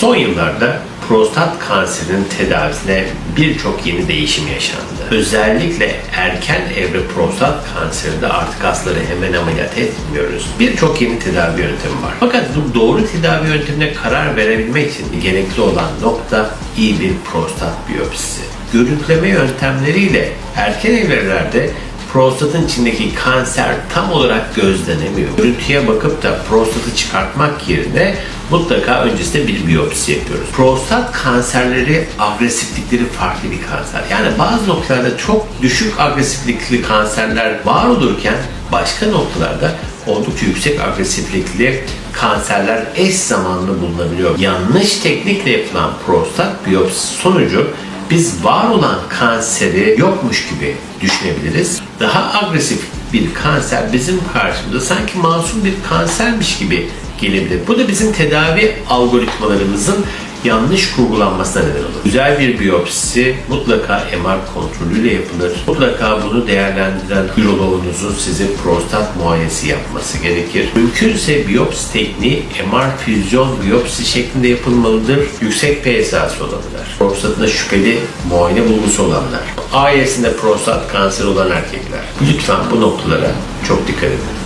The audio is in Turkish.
Son yıllarda prostat kanserinin tedavisine birçok yeni değişim yaşandı. Özellikle erken evre prostat kanserinde artık hastaları hemen ameliyat etmiyoruz. Birçok yeni tedavi yöntemi var. Fakat bu doğru tedavi yöntemine karar verebilmek için gerekli olan nokta iyi bir prostat biyopsisi. Görüntüleme yöntemleriyle erken evrelerde prostatın içindeki kanser tam olarak gözlenemiyor. Görüntüye bakıp da prostatı çıkartmak yerine mutlaka öncesinde bir biyopsi yapıyoruz. Prostat kanserleri agresiflikleri farklı bir kanser. Yani bazı noktalarda çok düşük agresiflikli kanserler var olurken başka noktalarda oldukça yüksek agresiflikli kanserler eş zamanlı bulunabiliyor. Yanlış teknikle yapılan prostat biyopsisi sonucu biz var olan kanseri yokmuş gibi düşünebiliriz. Daha agresif bir kanser bizim karşımıza sanki masum bir kansermiş gibi gelebilir. Bu da bizim tedavi algoritmalarımızın yanlış kurgulanmasına neden olur. Güzel bir biyopsi mutlaka MR kontrolüyle yapılır. Mutlaka bunu değerlendiren üroloğunuzun size prostat muayenesi yapması gerekir. Mümkünse biyopsi tekniği MR füzyon biyopsi şeklinde yapılmalıdır. Yüksek PSA'sı olanlar, prostatında şüpheli muayene bulgusu olanlar, ailesinde prostat kanseri olan erkekler. Lütfen bu noktalara çok dikkat edin.